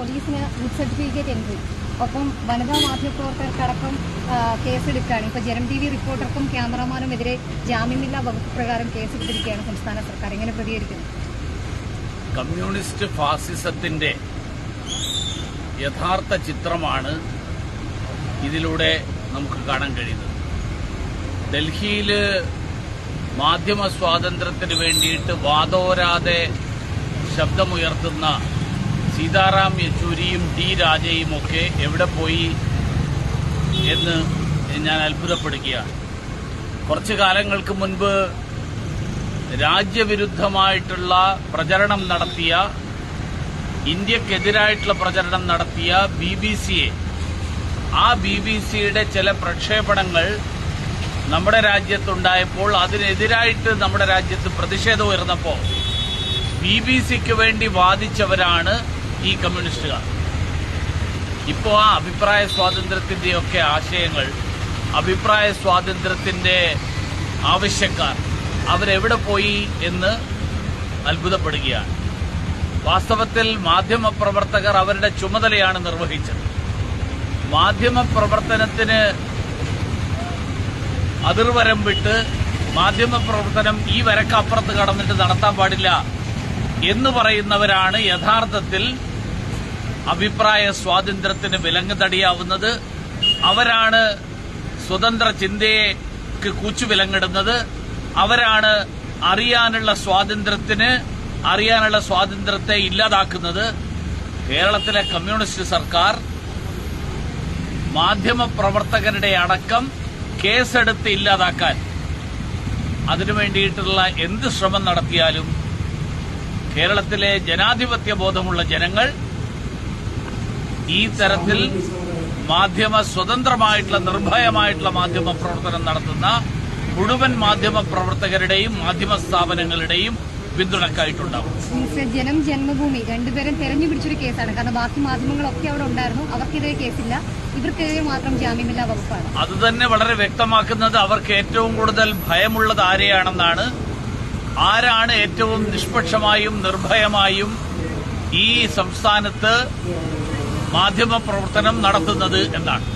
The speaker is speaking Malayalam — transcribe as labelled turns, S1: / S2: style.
S1: പോലീസിന് ഗുഡ് സർട്ടിഫിക്കറ്റ് എൻട്രി ഒപ്പം വനിതാ മാധ്യമപ്രവർത്തകർക്കടക്കം കേസെടുക്കുകയാണ്. ഇപ്പോൾ ജനം ടി വി റിപ്പോർട്ടർക്കും ക്യാമറമാനുമെതിരെ ജാമ്യമില്ലാ വകുപ്പ് പ്രകാരം കേസെടുത്തിരിക്കുകയാണ് സംസ്ഥാന സർക്കാർ. എങ്ങനെ പ്രതികരിക്കുന്നു?
S2: കമ്മ്യൂണിസ്റ്റ് ഫാസിസത്തിന്റെ യഥാർത്ഥ ചിത്രമാണ് ഇതിലൂടെ നമുക്ക് കാണാൻ കഴിയുന്നത്. ഡൽഹിയിൽ മാധ്യമ സ്വാതന്ത്ര്യത്തിന് വേണ്ടിയിട്ട് വാദോരാതെ ശബ്ദമുയർത്തുന്ന സീതാറാം യെച്ചൂരിയും ഡി രാജയും ഒക്കെ എവിടെ പോയി എന്ന് ഞാൻ അത്ഭുതപ്പെടുകയാണ്. കുറച്ചു കാലങ്ങൾക്ക് മുൻപ് രാജ്യവിരുദ്ധമായിട്ടുള്ള പ്രചരണം നടത്തിയ ഇന്ത്യക്കെതിരായിട്ടുള്ള പ്രചരണം നടത്തിയ ബി ബി സിയെ. ആ ബി ബി സിയുടെ ചില പ്രക്ഷേപണങ്ങൾ നമ്മുടെ രാജ്യത്തുണ്ടായപ്പോൾ അതിനെതിരായിട്ട് നമ്മുടെ രാജ്യത്ത് പ്രതിഷേധം ഉയർന്നപ്പോൾ ബി ബി സിക്ക് വേണ്ടി വാദിച്ചവരാണ് ഈ കമ്മ്യൂണിസ്റ്റുകാർ. ഇപ്പോൾ ആ അഭിപ്രായ സ്വാതന്ത്ര്യത്തിന്റെയൊക്കെ ആശയങ്ങൾ അഭിപ്രായ സ്വാതന്ത്ര്യത്തിന്റെ ആവശ്യക്കാർ അവരെവിടെ പോയി എന്ന് അത്ഭുതപ്പെടുകയാണ്. വാസ്തവത്തിൽ മാധ്യമ മാധ്യമപ്രവർത്തകർ അവരുടെ ചുമതലയാണ് നിർവഹിച്ചത്. മാധ്യമ മാധ്യമപ്രവർത്തനത്തിന് അതിർവരം വിട്ട് മാധ്യമ പ്രവർത്തനം ഈ വരക്കപ്പുറത്ത് കടന്നിട്ട് നടത്താൻ പാടില്ല എന്ന് പറയുന്നവരാണ് യഥാർത്ഥത്തിൽ അഭിപ്രായ സ്വാതന്ത്ര്യത്തിന് വിലങ്ങ് തടിയാവുന്നത് അവരാണ് സ്വതന്ത്ര ചിന്തയ്ക്ക് കൂച്ചു വിലങ്ങിടുന്നത് അവരാണ് അറിയാനുള്ള സ്വാതന്ത്ര്യത്തിന് അറിയാനുള്ള സ്വാതന്ത്ര്യത്തെ ഇല്ലാതാക്കുന്നത് കേരളത്തിലെ കമ്മ്യൂണിസ്റ്റ് സർക്കാർ. മാധ്യമ മാധ്യമപ്രവർത്തകരുടെ അടക്കം കേസെടുത്ത് ഇല്ലാതാക്കാൻ അതിനു വേണ്ടിയിട്ടുള്ള എന്ത് ശ്രമം നടത്തിയാലും കേരളത്തിലെ ജനാധിപത്യ ബോധമുള്ള ജനങ്ങൾ ഈ തരത്തിൽ മാധ്യമ സ്വതന്ത്രമായിട്ടുള്ള നിർഭയമായിട്ടുള്ള മാധ്യമ പ്രവർത്തനം നടത്തുന്ന മുഴുവൻ മാധ്യമ പ്രവർത്തകരുടെയും മാധ്യമ സ്ഥാപനങ്ങളുടെയും പിന്തുണക്കായിട്ടുണ്ടാവും.
S1: ജനം ജന്മഭൂമി രണ്ടുപേരും തെരഞ്ഞു പിടിച്ചൊരു കേസാണ്. കാരണം ബാക്കി മാധ്യമങ്ങളൊക്കെ അവിടെ ഉണ്ടായിരുന്നു. അവർക്കെതിരെ കേസില്ല. ഇവർക്കെതിരെ മാത്രം ജാമ്യമില്ല വകുപ്പാണ്.
S2: അത് തന്നെ വളരെ വ്യക്തമാക്കുന്നത് അവർക്ക് ഏറ്റവും കൂടുതൽ ഭയമുള്ളത് ആരെയാണെന്നാണ്. ആരാണ് ഏറ്റവും നിഷ്പക്ഷമായും നിർഭയമായും ഈ സംസ്ഥാനത്ത് മാധ്യമ പ്രവർത്തനം നടത്തുന്നത് എന്നാണ്.